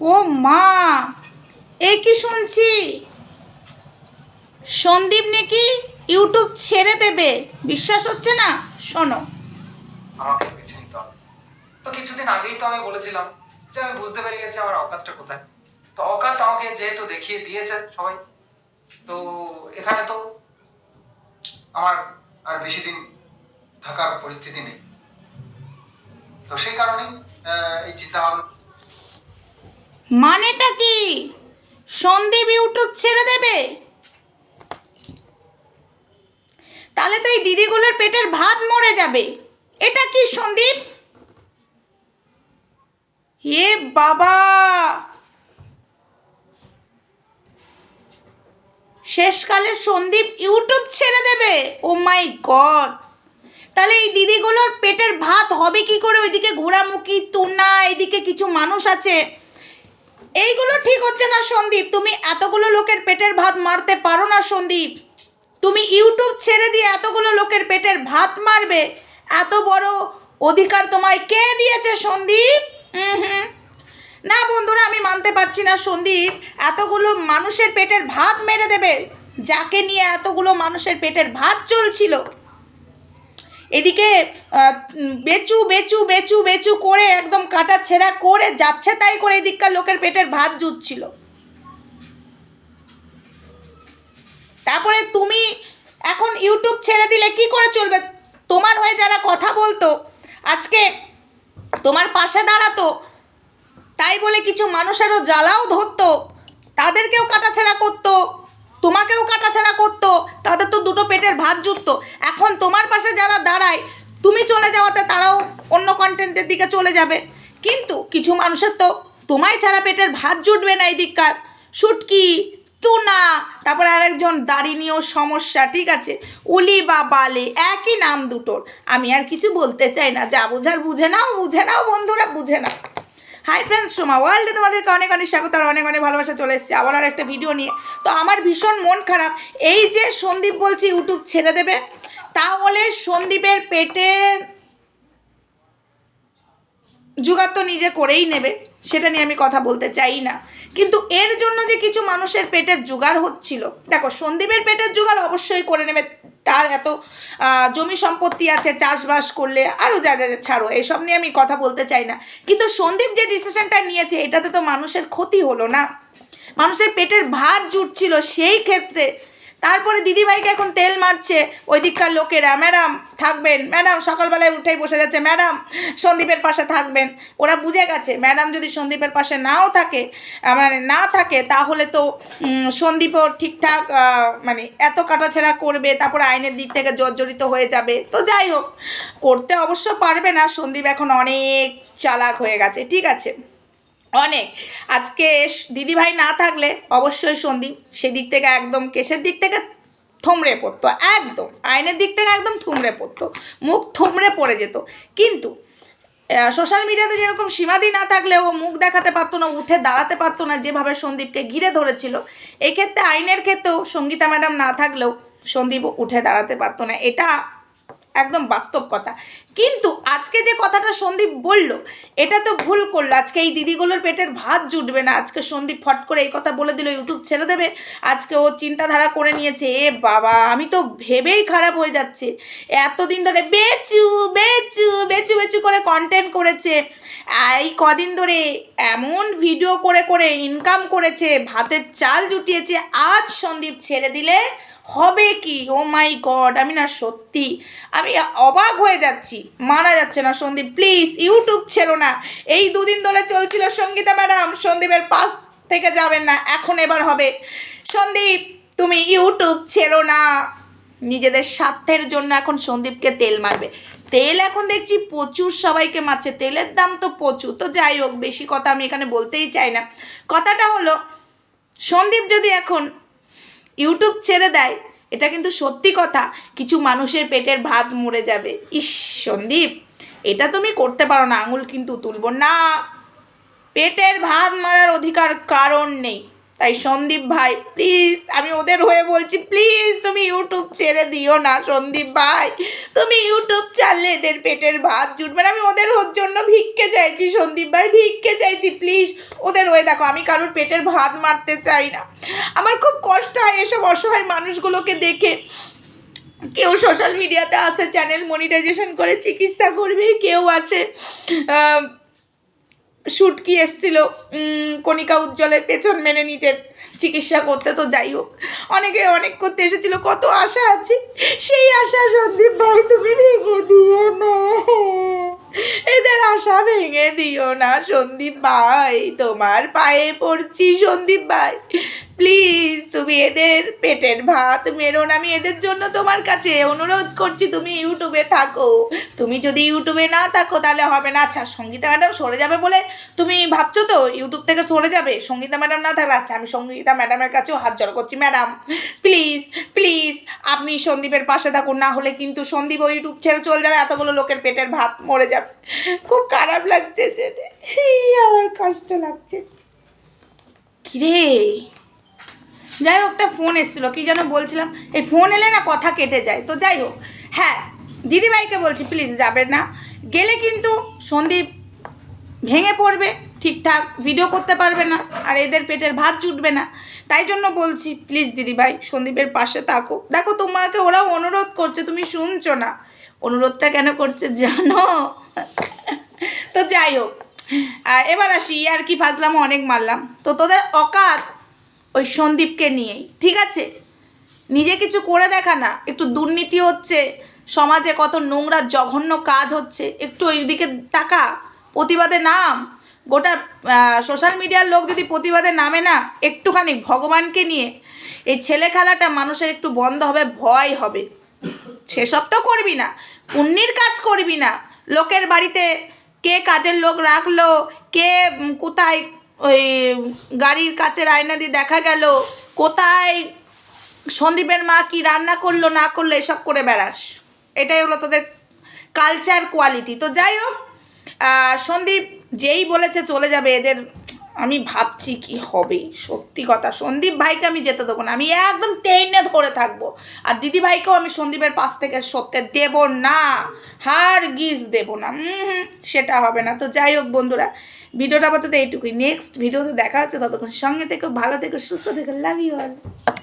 ও মা, এ কি শুনছি? সন্দীপ নাকি ইউটিউব ছেড়ে দেবে, বিশ্বাস হচ্ছে না? শোনো। তো কিছুদিন আগেই তো আমি বলেছিলাম যে আমি বুঝতে পেরে গেছি আমার অকাতটা কোথায়। তো অকাত আমাকে যেহেতু দেখিয়ে দিয়েছে সবাই, তো এখানে তো আমার আর বেশি দিন থাকার পরিস্থিতি নেই। তো সেই কারণেই এই চিন্তা ভাবনা মানেটা কি? সন্দীপ ইউটিউব ছেড়ে দেবে? তাহলে তো এই দিদিগুলোর পেটের ভাত মরে যাবে। এটা কি সন্দীপ? এ বাবা! শেষকালে সন্দীপ ইউটিউব ছেড়ে দেবে। Oh my god! তাহলে এই দিদিগুলোর পেটের ভাত হবে কি করে? ওইদিকে ঘোরামুখী তুনা এদিকে কিছু মানুষ আছে। এইগুলো ঠিক হচ্ছে না, সন্দীপ। তুমি এতগুলো লোকের পেটের ভাত মারতে পারো না, সন্দীপ। তুমি ইউটিউব ছেড়ে দিয়ে এতগুলো লোকের পেটের ভাত মারবে। এত বড় অধিকার তোমায় কে দিয়েছে, সন্দীপ? হুম না বন্ধুরা, আমি মানতে পারছি না, সন্দীপ। এতগুলো মানুষের পেটের ভাত মেরে দেবে, যাকে নিয়ে এতগুলো মানুষের পেটের ভাত চলছিল। এদিকে বেচু বেচু বেচু বেচু করে একদম কাটা ছেঁড়া করে যাচ্ছে তাই করে এদিককার লোকের পেটের ভাত জুটছিল। তারপরে তুমি এখন ইউটিউব ছেড়ে দিলে কি করে চলবে? তোমার হয়ে যারা কথা বলতো, আজকে তোমার পাশে দাঁড়াতো, তাই বলে কিছু মানুষেরও জ্বালাও ধরতো, তাদেরকেও কাটাছেড়া করতো তোমাকেও কাটাছেড়া করতো তাদের তো দুটো পেটের ভাত জুটতো। এখন তোমার পাশে যারা দাঁড়ায়, তুমি চলে যাওয়াতে তারাও অন্য কন্টেন্টের দিকে চলে যাবে। কিন্তু কিছু মানুষের তো তোমায় ছাড়া পেটের ভাত জুটবে না এই দিককার শুটকি, তুনা, তারপর আরেকজন দাড়ি নিয়েও সমস্যা, ঠিক আছে? উলি বা বালে একই নাম দুটোর। আমি আর কিছু বলতে চাই না, যা বোঝার বুঝে নাও বুঝে নাও, বন্ধুরা, বুঝে নাও। হাই ফ্রেন্ডস সোমা ওয়ার্ল্ডে তোমাদেরকে অনেক অনেক স্বাগত আর অনেক অনেক ভালোবাসা চলে এসেছে। আবার আর একটা ভিডিও নিয়ে। তো আমার ভীষণ মন খারাপ। এই যে সন্দীপ বলছি ইউটিউব ছেড়ে দেবে। তাহলে সন্দীপের পেটে যুগাত্ম নিজে করেই নেবে। সেটা নিয়ে আমি কথা বলতে চাই না। কিন্তু এর জন্য যে কিছু মানুষের পেটের জোগাড় হচ্ছিল, দেখো, সন্দীপের পেটের জোগাড় অবশ্যই করে নেবে। তার এত জমি সম্পত্তি আছে, চাষবাস করলে আরও যা যা যা, ছাড়ো, এসব নিয়ে আমি কথা বলতে চাই না। কিন্তু সন্দীপ যে ডিসিশনটা নিয়েছে, এটাতে তো মানুষের ক্ষতি হলো না। মানুষের পেটের ভাত জুটছিল সেই ক্ষেত্রে তারপরে দিদিভাইকে এখন তেল মারছে ওই দিককার লোকেরা। ম্যাডাম, থাকবেন। ম্যাডাম, সকালবেলায় উঠেই বসে যাচ্ছে। ম্যাডাম, সন্দীপের পাশে থাকবেন। ওরা বুঝে গেছে। ম্যাডাম যদি সন্দীপের পাশে নাও থাকে মানে না থাকে, তাহলে তো সন্দীপও ঠিকঠাক মানে এত কাটাছেড়া করবে, তারপরে আইনের দিক থেকে জর্জরিত হয়ে যাবে। তো যাই হোক, করতে অবশ্য পারবে না। সন্দীপ এখন অনেক চালাক হয়ে গেছে। ঠিক আছে। অনেক। আজকে দিদিভাই না থাকলে অবশ্যই সন্দীপ সেদিক থেকে একদম কেসের দিক থেকে থমড়ে পড়তো, একদম। আইনের দিক থেকে একদম থুমড়ে পড়তো, মুখ থমড়ে পড়ে যেত। কিন্তু সোশ্যাল মিডিয়াতে যেরকম সীমাদি না থাকলে ও মুখ দেখাতে পারতো না, উঠে দাঁড়াতে পারতো না, যেভাবে সন্দীপকে ঘিরে ধরেছিল, এক্ষেত্রে আইনের ক্ষেত্রেও সঙ্গীতা ম্যাডাম না থাকলেও সন্দীপ উঠে দাঁড়াতে পারতো না। এটা একদম বাস্তব কথা। কিন্তু আজকে যে কথাটা সন্দীপ বলল, এটা তো ভুল করল। আজকে এই দিদিগুলোর পেটের ভাত জুটবে না। আজকে সন্দীপ ফট করে এই কথা বলে দিল ইউটিউব ছেড়ে দেবে। আজকে ও চিন্তাধারা করে নিয়েছে, এ বাবা, আমি তো ভেবেই খারাপ হয়ে যাচ্ছে। এতদিন ধরে বেচু বেচু বেচু বেচু করে কন্টেন্ট করেছে। এই কদিন ধরে এমন ভিডিও করে করে ইনকাম করেছে, ভাতের চাল জুটিয়েছে। আজ সন্দীপ ছেড়ে দিলে হবে কি? ও মাই গড আমি না সত্যি, আমি অবাক হয়ে যাচ্ছি। মারা যাচ্ছে না সন্দীপ প্লিজ ইউটিউব ছেড়ো না। এই দুদিন ধরে চলছিল সঙ্গীতা ম্যাডাম, সন্দীপের পাশ থেকে যাবেন না, এখন এবার হবে। সন্দীপ, তুমি ইউটিউব ছেড়ো না। নিজেদের স্বার্থের জন্য এখন সন্দীপকে তেল মারবে। তেল এখন দেখছি প্রচুর সবাইকে মারছে, তেলের দাম তো প্রচুর। তো যাই হোক, বেশি কথা আমি এখানে বলতেই চাই না। কথাটা হলো, সন্দীপ যদি এখন ইউটিউব ছেড়ে দেয়। এটা কিন্তু সত্যি কথা। কিছু মানুষের পেটের ভাত মরে যাবে। ইস, সন্দীপ, এটা তুমি করতে পারো না। আঙুল কিন্তু তুলব না। পেটের ভাত মারার অধিকার কারণ নেই। তাই সন্দীপ ভাই প্লিজ আমি ওদের হয়ে বলছি প্লিজ তুমি ইউটিউব ছেড়ে দিও না সন্দীপ ভাই। তুমি ইউটিউব চাললে এদের পেটের ভাত জুটবে না। আমি ওদের ওর জন্য ভিক্ষে চাইছি, সন্দীপ ভাই, ভিক্ষে চাইছি প্লিজ ওদের হয়ে দেখো, আমি কারোর পেটের ভাত মারতে চাই না। আমার খুব কষ্ট হয় এসব অসহায় মানুষগুলোকে দেখে। কেউ সোশ্যাল মিডিয়াতে আসে চ্যানেল মনিটাইজেশন করে, চিকিৎসা করবে কেউ আছে শুটকি এসছিল? কণিকা উজ্জ্বলের পেছন মেনে নিজের চিকিৎসা করতে তো যাই হোক। অনেকে অনেক করতে এসেছিল, কত আশা আছে? সেই আশা সন্দীপ ভাই তুমি ভেঙে দিও না। এদের আশা ভেঙে দিও না সন্দীপ ভাই। তোমার পায়ে পড়ছি সন্দীপ ভাই। প্লিজ তুমি এদের পেটের ভাত মেরো না। আমি এদের জন্য তোমার কাছে অনুরোধ করছি, তুমি ইউটিউবে থাকো। তুমি যদি ইউটিউবে না থাকো, তাহলে হবে না। আচ্ছা সঙ্গীতা ম্যাডাম সরে যাবে বলে তুমি ভাবছ তো? ইউটিউব থেকে সরে যাবে? সঙ্গীতা ম্যাডাম না থাকলে? আচ্ছা আমি সঙ্গীতা ম্যাডামের কাছেও হাত জড়ো করছি, ম্যাডাম। প্লিজ প্লিজ আপনি সন্দীপের পাশে থাকুন, না হলে কিন্তু সন্দীপ ও ইউটিউব ছেড়ে চলে যাবে। এতগুলো লোকের পেটের ভাত মরে যাবে। খুব খারাপ লাগছে জেনে। আমার কষ্ট লাগছে। কিরে? যাই হোক, একটা ফোন এসেছিল, কি যেন বলছিলাম। এই ফোন এলে না কথা কেটে যায়। তো যাই হোক হ্যাঁ দিদিভাইকে বলছি প্লিজ যাবেন না। গেলে কিন্তু সন্দীপ ভেঙে পড়বে, ঠিকঠাক ভিডিও করতে পারবে না, আর এদের পেটের ভাত জুটবে না। তাই জন্য বলছি প্লিজ দিদিভাই, সন্দীপের পাশে থাকো। দেখো, তোমাকে ওরাও অনুরোধ করছে, তুমি শুনছো না। অনুরোধটা কেন করছে জানো? তো যাই হোক এবার আসি আর কি ফাজলামও অনেক মারলাম। তো তোদের অকাত ওই সন্দীপকে নিয়েই, ঠিক আছে? নিজে কিছু করে দেখা না, একটু দুর্নীতি হচ্ছে, সমাজে কত নোংরা, জঘন্য কাজ হচ্ছে, একটু ওইদিকে টাকা প্রতিবাদে নাম। গোটা সোশ্যাল মিডিয়ার লোক যদি প্রতিবাদে নামে না, একটুখানি ভগবানকে নিয়ে, এই ছেলে খেলাটা মানুষের একটু বন্ধ হবে, ভয় হবে। সেসব তো করবি না, পুণ্যির কাজ করবি না। লোকের বাড়িতে কে কাজের লোক রাখল, কে কোথায় ওই গাড়ির কাছের আয়না দিয়ে দেখা গেল, কোথায় সন্দীপের মা কি রান্না করল, না করল, এসব করে বেড়াস। এটাই হলো তোদের কালচার কোয়ালিটি তো যাই হোক সন্দীপ যেই বলেছে চলে যাবে, এদের আমি ভাবছি কি হবে? সত্যি কথা, সন্দীপ ভাইকে আমি যেতে দেবো না। আমি একদম টেনে ধরে থাকব। আর দিদি ভাইকেও আমি সন্দীপের পাশ থেকে সত্যি দেব না। হার গিজ দেব না। সেটা হবে না। তো যাই হোক বন্ধুরা, ভিডিওটা আপাতত এইটুকুই। নেক্সট ভিডিওতে দেখা হচ্ছে। ততক্ষণ সঙ্গে থেকে, ভালো থেকে, সুস্থ থেকে। Love you all